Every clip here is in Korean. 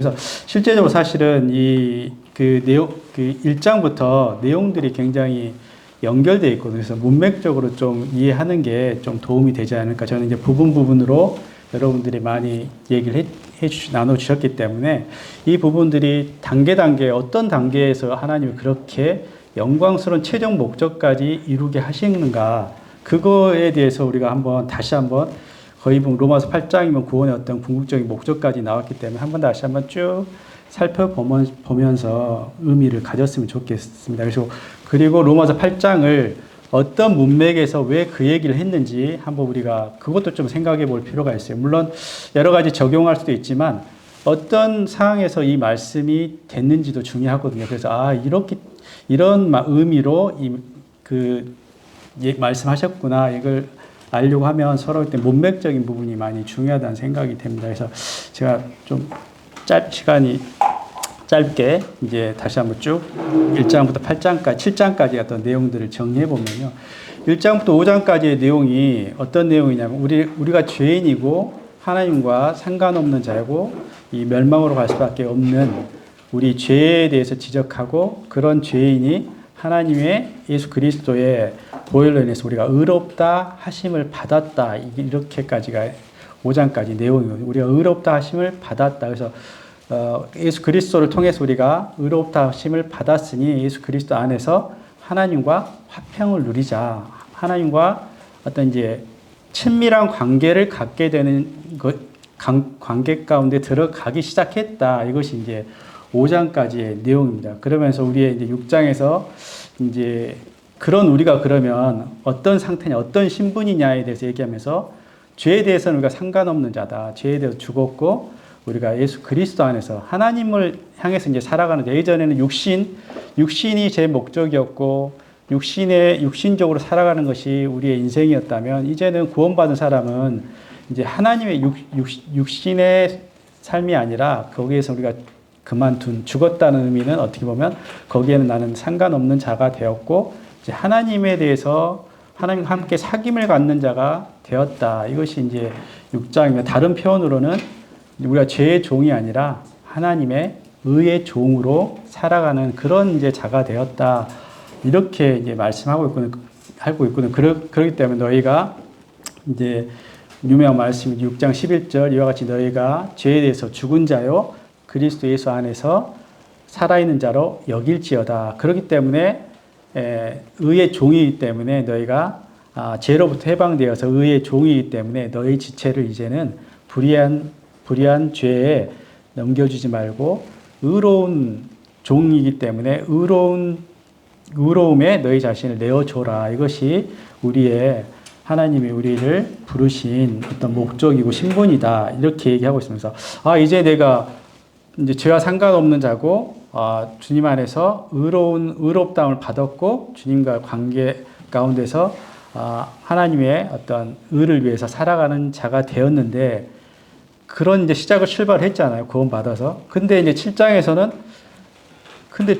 그래서 실제적으로 사실은 이 그 내용 그 1장부터 내용들이 굉장히 연결되어 있거든요. 그래서 문맥적으로 좀 이해하는 게 좀 도움이 되지 않을까. 저는 이제 부분 부분으로 여러분들이 많이 얘기를 해, 해 주, 나눠 주셨기 때문에 이 부분들이 단계 단계 어떤 단계에서 하나님이 그렇게 영광스러운 최종 목적까지 이루게 하시는가 그거에 대해서 우리가 한번 다시 한번 거의 보면 로마서 8장이면 구원의 어떤 궁극적인 목적까지 나왔기 때문에 한 번 다시 한번 쭉 살펴보면서 의미를 가졌으면 좋겠습니다. 그래서 그리고 로마서 8장을 어떤 문맥에서 왜 그 얘기를 했는지 한번 우리가 그것도 좀 생각해 볼 필요가 있어요. 물론 여러 가지 적용할 수도 있지만 어떤 상황에서 이 말씀이 됐는지도 중요하거든요. 그래서 아 이렇게 이런 마- 의미로 이 그 말씀하셨구나 이걸 알려고 하면 서로 그때 문맥적인 부분이 많이 중요하다는 생각이 됩니다. 그래서 제가 좀 짧 시간이 짧게 이제 다시 한번 쭉 1장부터 8장까지 7장까지 어떤 내용들을 정리해 보면요. 1장부터 5장까지의 내용이 어떤 내용이냐면 우리 우리가 죄인이고 하나님과 상관없는 자고 이 멸망으로 갈 수밖에 없는 우리 죄에 대해서 지적하고 그런 죄인이 하나님의 예수 그리스도의 보혈로 인해서 우리가 의롭다 하심을 받았다 이렇게까지가 5장까지 내용이거든요. 우리가 의롭다 하심을 받았다. 그래서 어, 예수 그리스도를 통해서 우리가 의롭다 하심을 받았으니 예수 그리스도 안에서 하나님과 화평을 누리자. 하나님과 어떤 이제 친밀한 관계를 갖게 되는 것, 관- 관계 가운데 들어가기 시작했다. 이것이 이제 5장까지의 내용입니다. 그러면서 우리의 이제 6장에서 이제 그런 우리가 그러면 어떤 상태냐, 어떤 신분이냐에 대해서 얘기하면서 죄에 대해서는 우리가 상관없는 자다. 죄에 대해서 죽었고 우리가 예수 그리스도 안에서 하나님을 향해서 이제 살아가는 자. 예전에는 육신, 육신이 제 목적이었고 육신의 육신적으로 살아가는 것이 우리의 인생이었다면 이제는 구원받은 사람은 이제 하나님의 육, 육, 육신의 삶이 아니라 거기에서 우리가 그만둔 죽었다는 의미는 어떻게 보면 거기에는 나는 상관없는 자가 되었고 이제 하나님에 대해서 하나님과 함께 사귐을 갖는 자가 되었다. 이것이 이제 6장이며 다른 표현으로는 우리가 죄의 종이 아니라 하나님의 의의 종으로 살아가는 그런 이제 자가 되었다. 이렇게 이제 말씀하고 있거든, 하고 있거든. 그러, 그렇기 때문에 너희가 이제 유명한 말씀이 6장 11절 이와 같이 너희가 죄에 대해서 죽은 자요 그리스도 예수 안에서 살아있는 자로 여길지어다. 그렇기 때문에 에, 의의 종이기 때문에 너희가 아, 죄로부터 해방되어서 의의 종이기 때문에 너희 지체를 이제는 불의한 불의한 죄에 넘겨주지 말고 의로운 종이기 때문에 의로운 의로움에 너희 자신을 내어줘라. 이것이 우리의 하나님이 우리를 부르신 어떤 목적이고 신분이다. 이렇게 얘기하고 있으면서 아 이제 내가 이제 죄와 상관없는 자고 아, 주님 안에서 의로운 의롭다움을 받았고 주님과 관계 가운데서 아, 하나님의 어떤 의를 위해서 살아가는 자가 되었는데 그런 이제 시작을 출발했잖아요. 구원 받아서. 근데 이제 7장에서는 근데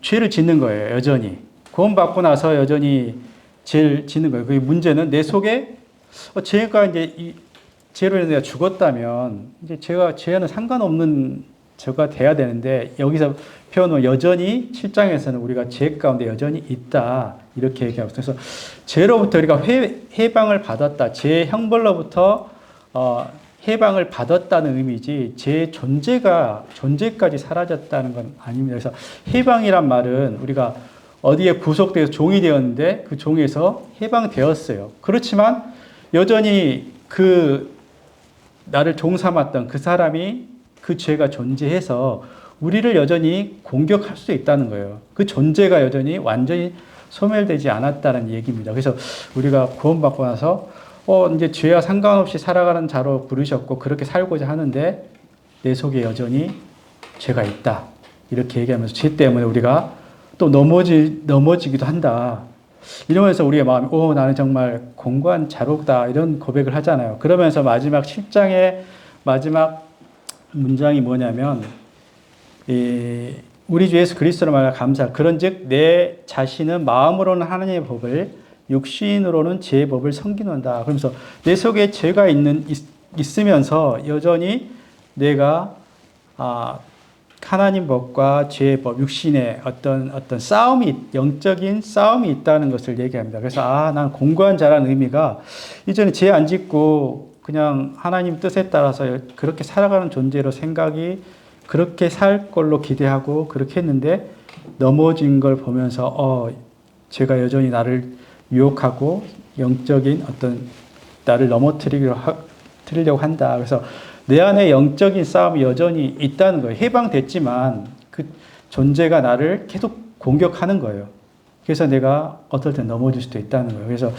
죄를 짓는 거예요. 여전히. 구원 받고 나서 여전히 죄를 짓는 거예요. 그 문제는 내 속에 어, 죄가 이제 이 죄로 인해 내가 죽었다면 이제 죄가 죄와는 상관없는 죄가 돼야 되는데 여기서 표현은 여전히 7장에서는 우리가 죄 가운데 여전히 있다 이렇게 얘기하고 있어요. 그래서 죄로부터 우리가 회, 해방을 받았다. 죄 형벌로부터 어, 해방을 받았다는 의미지 제 존재가 존재까지 사라졌다는 건 아닙니다. 그래서 해방이란 말은 우리가 어디에 구속돼서 종이 되었는데 그 종에서 해방되었어요. 그렇지만 여전히 그 나를 종 삼았던 그 사람이 그 죄가 존재해서 우리를 여전히 공격할 수 있다는 거예요. 그 존재가 여전히 완전히 소멸되지 않았다는 얘기입니다. 그래서 우리가 구원받고 나서 어, 이제 죄와 상관없이 살아가는 자로 부르셨고 그렇게 살고자 하는데 내 속에 여전히 죄가 있다. 이렇게 얘기하면서 죄 때문에 우리가 또 넘어지, 넘어지기도 한다. 이러면서 우리의 마음이, 오, 나는 정말 공고한 자로다. 이런 고백을 하잖아요. 그러면서 마지막 7장의 마지막 문장이 뭐냐면, 이, 우리 주 예수 그리스도로 말하 감사. 그런즉 내 자신은 마음으로는 하나님의 법을 육신으로는 제 법을 섬기는다. 그러면서 내 속에 죄가 있는 있, 있으면서 여전히 내가 아, 하나님 법과 죄의 법, 육신의 어떤 어떤 싸움이 영적인 싸움이 있다는 것을 얘기합니다. 그래서 아, 난 공부한 자라는 의미가 이전에 죄 안 짓고 그냥 하나님 뜻에 따라서 그렇게 살아가는 존재로 생각이 그렇게 살 걸로 기대하고 그렇게 했는데 넘어진 걸 보면서 어, 제가 여전히 나를 유혹하고 영적인 어떤 나를 넘어뜨리려고 한다. 그래서 내 안에 영적인 싸움이 여전히 있다는 거예요. 해방됐지만 그 존재가 나를 계속 공격하는 거예요. 그래서 내가 어떨 땐 넘어질 수도 있다는 거예요. 그래서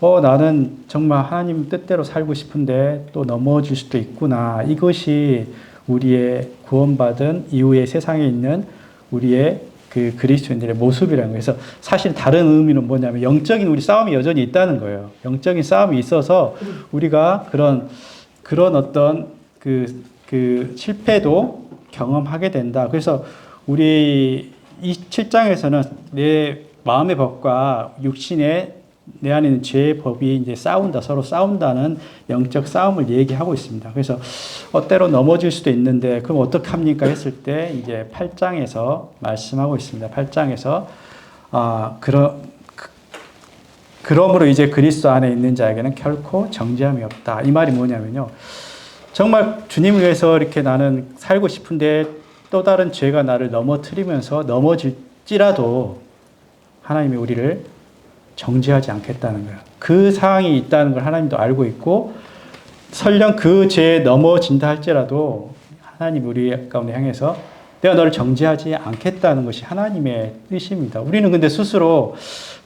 어 나는 정말 하나님 뜻대로 살고 싶은데 또 넘어질 수도 있구나. 이것이 우리의 구원받은 이후의 세상에 있는 우리의 그 그리스도인들의 모습이라는 거예요. 그래서 사실 다른 의미는 뭐냐면 영적인 우리 싸움이 여전히 있다는 거예요. 영적인 싸움이 있어서 우리가 그런 그런 어떤 그, 그 실패도 경험하게 된다. 그래서 우리 이 7장에서는 내 마음의 법과 육신의 내 안에 있는 죄의 법이 이제 싸운다, 서로 싸운다는 영적 싸움을 얘기하고 있습니다. 그래서 어, 때로 넘어질 수도 있는데, 그럼 어떡합니까? 했을 때 이제 8장에서 말씀하고 있습니다. 8장에서, 아, 그러, 그, 그러므로 이제 그리스도 안에 있는 자에게는 결코 정죄함이 없다. 이 말이 뭐냐면요. 정말 주님을 위해서 이렇게 나는 살고 싶은데 또 다른 죄가 나를 넘어뜨리면서 넘어질지라도 하나님이 우리를 정죄하지 않겠다는 거예요. 그 상황이 있다는 걸 하나님도 알고 있고 설령 그 죄에 넘어진다 할지라도 하나님 우리 가운데 향해서 내가 너를 정죄하지 않겠다는 것이 하나님의 뜻입니다. 우리는 근데 스스로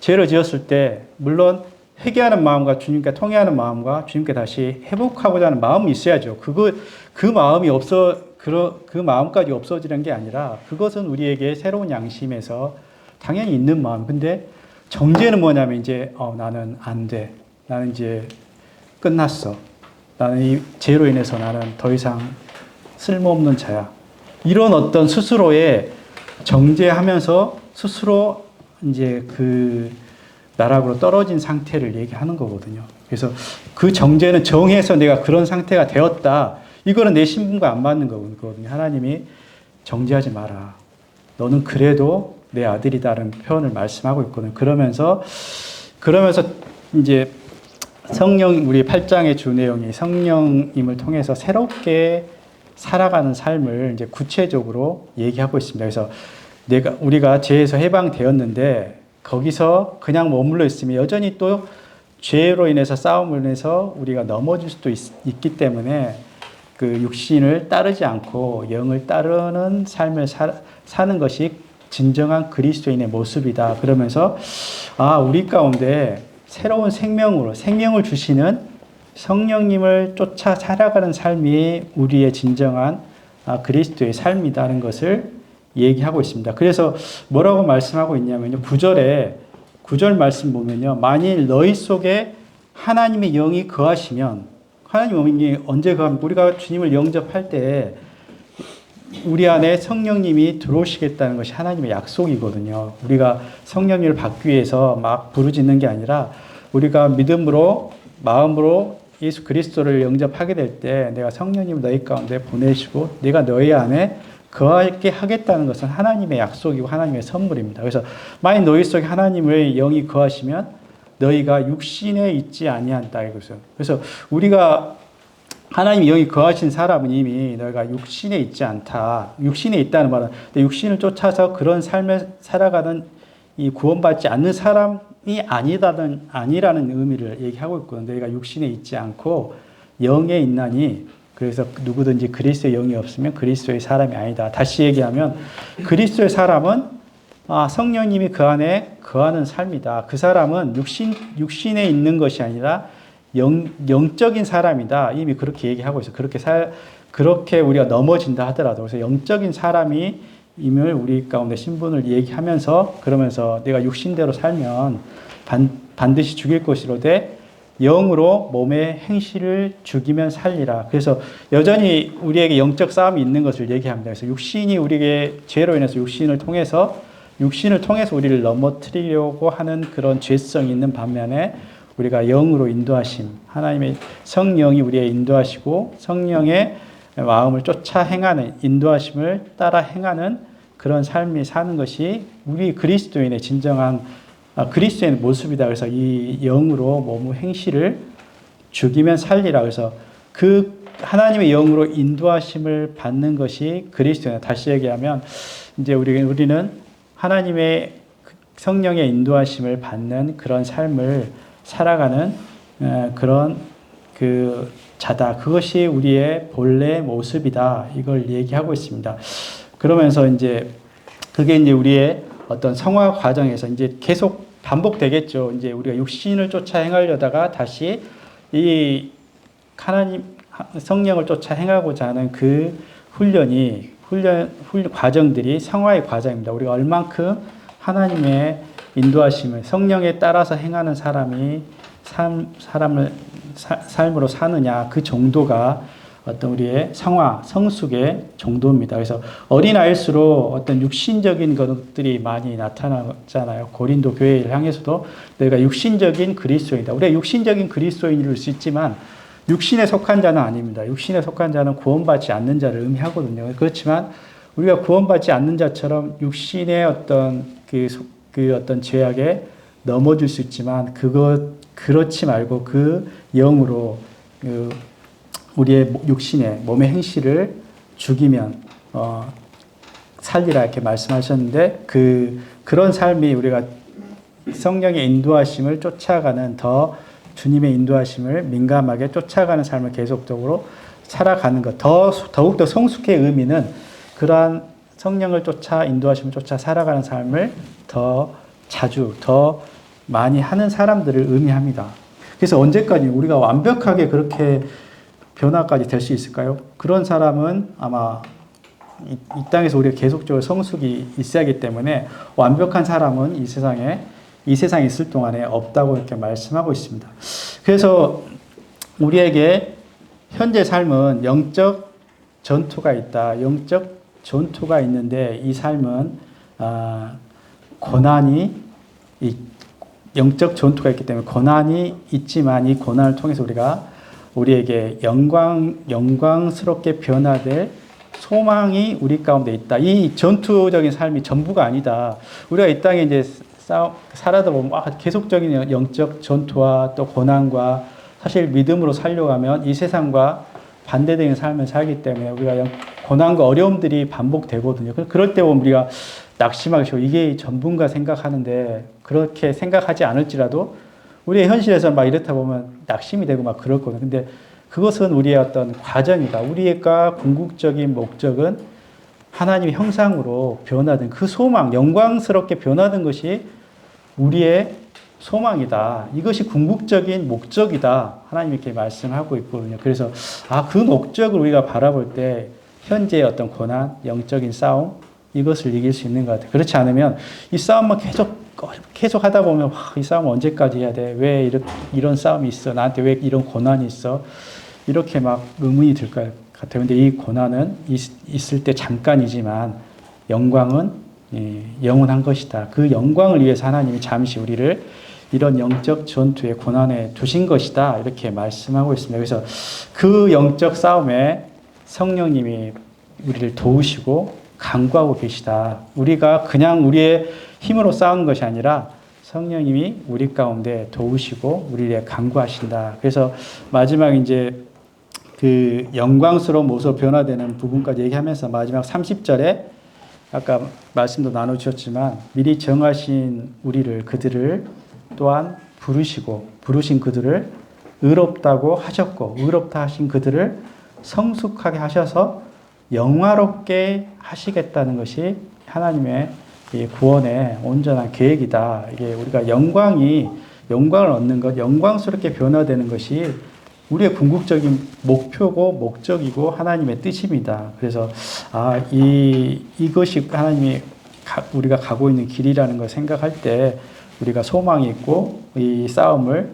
죄를 지었을 때 물론 회개하는 마음과 주님께 통회하는 마음과 주님께 다시 회복하고자 하는 마음이 있어야죠. 그거 그 마음이 없어 그, 그 마음까지 없어지는 게 아니라 그것은 우리에게 새로운 양심에서 당연히 있는 마음. 근데 정죄는 뭐냐면 이제 어, 나는 안 돼. 나는 이제 끝났어. 나는 이 죄로 인해서 나는 더 이상 쓸모없는 자야. 이런 어떤 스스로의 정죄하면서 스스로 이제 그 나락으로 떨어진 상태를 얘기하는 거거든요. 그래서 그 정죄는 정해서 내가 그런 상태가 되었다. 이거는 내 신분과 안 맞는 거거든요. 하나님이 정죄하지 마라. 너는 그래도 내 아들이다라는 표현을 말씀하고 있거든요. 그러면서 그러면서 이제 성령 우리 8장의 주 내용이 성령님을 통해서 새롭게 살아가는 삶을 이제 구체적으로 얘기하고 있습니다. 그래서 내가 우리가 죄에서 해방되었는데 거기서 그냥 머물러 있으면 여전히 또 죄로 인해서 싸움을 인해서 우리가 넘어질 수도 있, 기 때문에 그 육신을 따르지 않고 영을 따르는 삶을 사, 사는 것이 진정한 그리스도인의 모습이다. 그러면서 아 우리 가운데 새로운 생명으로 생명을 주시는 성령님을 쫓아 살아가는 삶이 우리의 진정한 아, 그리스도의 삶이다는 것을 얘기하고 있습니다. 그래서 뭐라고 말씀하고 있냐면요. 9절에 9절 말씀 보면요. 만일 너희 속에 하나님의 영이 거하시면 하나님 영이 언제 거합니까? 우리가 주님을 영접할 때 우리 안에 성령님이 들어오시겠다는 것이 하나님의 약속이거든요. 우리가 성령님을 받기 위해서 막 부르짖는 게 아니라 우리가 믿음으로 마음으로 예수 그리스도를 영접하게 될 때 내가 성령님을 너희 가운데 보내시고 내가 너희 안에 거하게 하겠다는 것은 하나님의 약속이고 하나님의 선물입니다. 그래서 만약 너희 속에 하나님의 영이 거하시면 너희가 육신에 있지 아니한다 이거죠. 그래서 우리가 하나님 영이 거하신 사람은 이미 너희가 육신에 있지 않다. 육신에 있다는 말은 육신을 쫓아서 그런 삶을 살아가는 이 구원받지 않는 사람이 아니다는 아니라는 의미를 얘기하고 있거든요. 너희가 육신에 있지 않고 영에 있나니 그래서 누구든지 그리스도의 영이 없으면 그리스도의 사람이 아니다. 다시 얘기하면 그리스도의 사람은 아, 성령님이 그 안에 거하는 삶이다. 그 사람은 육신, 육신에 있는 것이 아니라 영, 영적인 사람이다. 이미 그렇게 얘기하고 있어. 그렇게 살, 그렇게 우리가 넘어진다 하더라도. 그래서 영적인 사람이 임을 우리 가운데 신분을 얘기하면서 그러면서 내가 육신대로 살면 반, 반드시 죽일 것이로되 영으로 몸의 행실을 죽이면 살리라. 그래서 여전히 우리에게 영적 싸움이 있는 것을 얘기합니다. 그래서 육신이 우리에게 죄로 인해서 육신을 통해서 육신을 통해서 우리를 넘어뜨리려고 하는 그런 죄성이 있는 반면에 우리가 영으로 인도하심, 하나님의 성령이 우리의 인도하시고 성령의 마음을 쫓아 행하는 인도하심을 따라 행하는 그런 삶이 사는 것이 우리 그리스도인의 진정한 아, 그리스도인의 모습이다. 그래서 이 영으로 몸의 행실을 죽이면 살리라. 그래서 그 하나님의 영으로 인도하심을 받는 것이 그리스도인. 다시 얘기하면 이제 우리 우리는 하나님의 성령의 인도하심을 받는 그런 삶을 살아가는 어, 그런 그 자다. 그것이 우리의 본래 모습이다. 이걸 얘기하고 있습니다. 그러면서 이제 그게 이제 우리의 어떤 성화 과정에서 이제 계속 반복되겠죠. 이제 우리가 육신을 쫓아 행하려다가 다시 이 하나님 성령을 쫓아 행하고자 하는 그 훈련이 훈련 훈련 과정들이 성화의 과정입니다. 우리가 얼만큼 하나님의 인도하심을 성령에 따라서 행하는 사람이 삶 사람을 사, 삶으로 사느냐 그 정도가 어떤 우리의 성화, 성숙의 정도입니다. 그래서 어린아이일수록 어떤 육신적인 것들이 많이 나타나잖아요. 고린도 교회를 향해서도 내가 육신적인 그리스도인이다. 우리가 육신적인 그리스도인일 수 있지만 육신에 속한 자는 아닙니다. 육신에 속한 자는 구원받지 않는 자를 의미하거든요. 그렇지만 우리가 구원받지 않는 자처럼 육신의 어떤 그, 그 어떤 죄악에 넘어질 수 있지만 그것 그렇지 말고 그 영으로 그 우리의 육신의 몸의 행실을 죽이면 어, 살리라 이렇게 말씀하셨는데 그 그런 삶이 우리가 성령의 인도하심을 쫓아가는 더 주님의 인도하심을 민감하게 쫓아가는 삶을 계속적으로 살아가는 것. 더 더욱 더 성숙의 의미는 그러한 성령을 쫓아 인도하심을 쫓아 살아가는 삶을 더 자주 더 많이 하는 사람들을 의미합니다. 그래서 언제까지 우리가 완벽하게 그렇게 변화까지 될 수 있을까요? 그런 사람은 아마 이, 이, 땅에서 우리가 계속적으로 성숙이 있어야 하기 때문에 완벽한 사람은 이 세상에 이 세상에 있을 동안에 없다고 이렇게 말씀하고 있습니다. 그래서 우리에게 현재 삶은 영적 전투가 있다. 영적 전투가 있는데 이 삶은 아, 고난이 이 영적 전투가 있기 때문에 고난이 있지만 이 고난을 통해서 우리가 우리에게 영광 영광스럽게 변화될 소망이 우리 가운데 있다. 이 전투적인 삶이 전부가 아니다. 우리가 이 땅에 이제 싸 살아다 보면 아, 계속적인 영적 전투와 또 고난과 사실 믿음으로 살려가면 이 세상과 반대되는 삶을 살기 때문에 우리가 고난과 어려움들이 반복되거든요. 그럴 때 우리가 낙심하게 되고 이게 전부인가 생각하는데 그렇게 생각하지 않을지라도 우리의 현실에서 막 이렇다 보면 낙심이 되고 막 그렇거든요. 근데 그것은 우리의 어떤 과정이다. 우리가 궁극적인 목적은 하나님의 형상으로 변화된 그 소망, 영광스럽게 변화된 것이 우리의 소망이다. 이것이 궁극적인 목적이다. 하나님 이렇게 말씀하고 있거든요. 그래서 아, 그 목적을 우리가 바라볼 때 현재의 어떤 고난, 영적인 싸움, 이것을 이길 수 있는 것 같아요. 그렇지 않으면 이 싸움만 계속 계속 하다 보면 와, 이 싸움 언제까지 해야 돼? 왜 이런, 이런 싸움이 있어? 나한테 왜 이런 고난이 있어? 이렇게 막 의문이 들 것 같아요. 근데 이 고난은 있, 을때 잠깐이지만 영광은 예, 영원한 것이다. 그 영광을 위해서 하나님이 잠시 우리를 이런 영적 전투의 고난에 두신 것이다. 이렇게 말씀하고 있습니다. 그래서 그 영적 싸움에 성령님이 우리를 도우시고 강구하고 계시다. 우리가 그냥 우리의 힘으로 싸우는 것이 아니라 성령님이 우리 가운데 도우시고 우리를 강구하신다. 그래서 마지막 이제 그 영광스러운 모습 변화되는 부분까지 얘기하면서 마지막 30절에 아까 말씀도 나눠주셨지만 미리 정하신 우리를 그들을 또한 부르시고 부르신 그들을 의롭다고 하셨고 의롭다 하신 그들을 성숙하게 하셔서 영화롭게 하시겠다는 것이 하나님의 구원의 온전한 계획이다. 이게 우리가 영광이 영광을 얻는 것, 영광스럽게 변화되는 것이 우리의 궁극적인 목표고 목적이고 하나님의 뜻입니다. 그래서 아, 이 이것이 하나님이 가, 우리가 가고 있는 길이라는 걸 생각할 때 우리가 소망이 있고 이 싸움을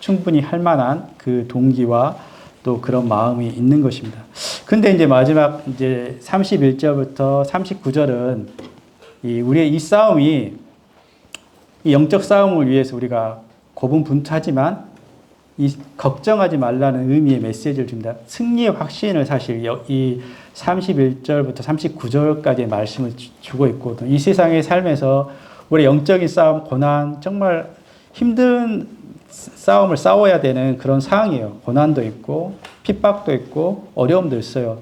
충분히 할 만한 그 동기와 또 그런 마음이 있는 것입니다. 근데 이제 마지막 이제 31절부터 39절은 이 우리의 이 싸움이 이 영적 싸움을 위해서 우리가 고분분투하지만 이 걱정하지 말라는 의미의 메시지를 줍니다. 승리의 확신을 사실 여- 이 31절부터 39절까지의 말씀을 주- 주고 있고 이 세상의 삶에서 우리 영적인 싸움, 고난 정말 힘든 싸움을 싸워야 되는 그런 상황이에요. 고난도 있고 핍박도 있고 어려움도 있어요.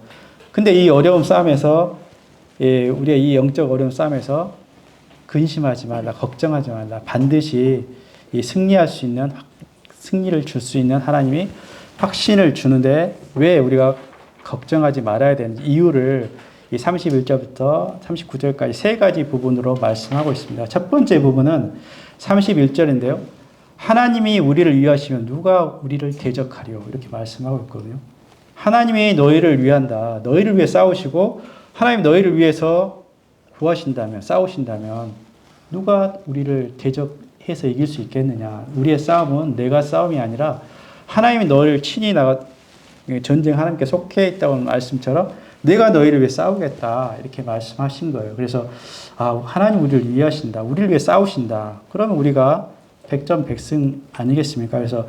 근데 이 어려움 싸움에서 예, 우리의 이 영적 어려움 싸움에서 근심하지 말라, 걱정하지 말라. 반드시 이 승리할 수 있는 확- 승리를 줄 수 있는 하나님이 확신을 주는데 왜 우리가 걱정하지 말아야 되는지 이유를 이 31절부터 39절까지 세 가지 부분으로 말씀하고 있습니다. 첫 번째 부분은 31절인데요. 하나님이 우리를 위하시면 누가 우리를 대적하리요? 이렇게 말씀하고 있거든요. 하나님이 너희를 위한다. 너희를 위해 싸우시고 하나님 너희를 위해서 구하신다면 싸우신다면 누가 우리를 대적해서 이길 수 있겠느냐? 우리의 싸움은 내가 싸움이 아니라 하나님이 너를 친히 나가 전쟁 하나님께 속해 있다고 말씀처럼 내가 너희를 위해 싸우겠다 이렇게 말씀하신 거예요. 그래서 아 하나님 우리를 위하신다, 우리를 위해 싸우신다. 그러면 우리가 백전백승 아니겠습니까? 그래서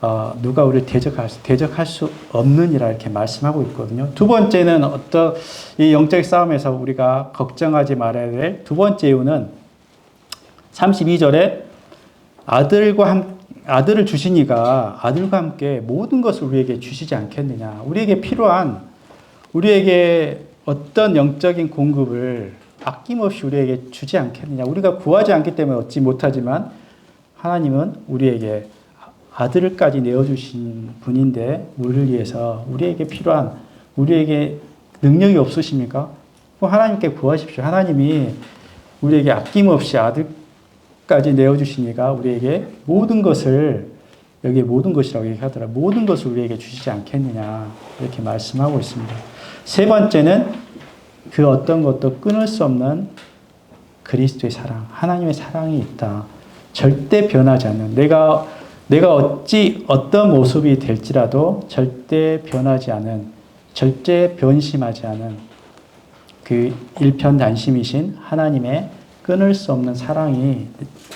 어, 누가 우리를 대적할 수, 대적할 수 없느니라 이렇게 말씀하고 있거든요. 두 번째는 어떤 이 영적 싸움에서 우리가 걱정하지 말아야 될 두 번째 이유는 32절에 아들과 함, 아들을 주시니가 아들과 함께 모든 것을 우리에게 주시지 않겠느냐. 우리에게 필요한 우리에게 어떤 영적인 공급을 아낌없이 우리에게 주지 않겠느냐. 우리가 구하지 않기 때문에 얻지 못하지만 하나님은 우리에게 아들까지 내어주신 분인데 우리를 위해서 우리에게 필요한 우리에게 능력이 없으십니까? 하나님께 구하십시오. 하나님이 우리에게 아낌없이 아들까지 내어주시니까 우리에게 모든 것을 여기 모든 것이라고 얘기하더라. 모든 것을 우리에게 주시지 않겠느냐 이렇게 말씀하고 있습니다. 세 번째는 그 어떤 것도 끊을 수 없는 그리스도의 사랑, 하나님의 사랑이 있다. 절대 변하지 않는 내가 내가 어찌 어떤 모습이 될지라도 절대 변하지 않은 절대 변심하지 않은 그 일편단심이신 하나님의 끊을 수 없는 사랑이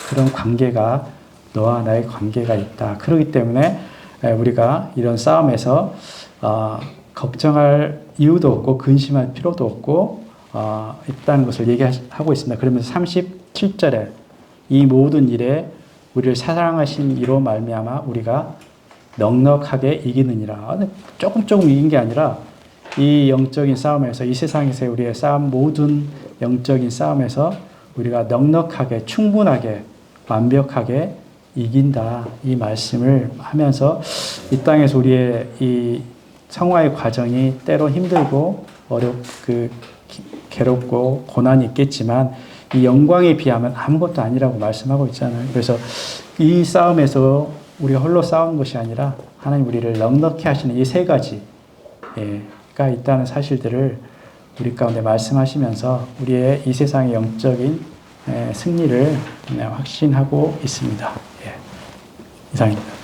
그런 관계가 너와 나의 관계가 있다. 그렇기 때문에 우리가 이런 싸움에서 어, 걱정할 이유도 없고 근심할 필요도 없고 어, 있다는 것을 얘기하고 있습니다. 그러면서 37절에 이 모든 일에 우리를 사랑하신 이로 말미암아 우리가 넉넉하게 이기느니라. 조금 조금 이긴 게 아니라 이 영적인 싸움에서 이 세상에서 우리의 싸움 모든 영적인 싸움에서 우리가 넉넉하게 충분하게 완벽하게 이긴다 이 말씀을 하면서 이 땅에서 우리의 이 성화의 과정이 때로 힘들고 어렵 그 괴롭고 고난이 있겠지만 이 영광에 비하면 아무것도 아니라고 말씀하고 있잖아요. 그래서 이 싸움에서 우리가 홀로 싸우는 것이 아니라 하나님 우리를 넉넉히 하시는 이 세 가지가 있다는 사실들을 우리 가운데 말씀하시면서 우리의 이 세상의 영적인 승리를 확신하고 있습니다. 예. 이상입니다.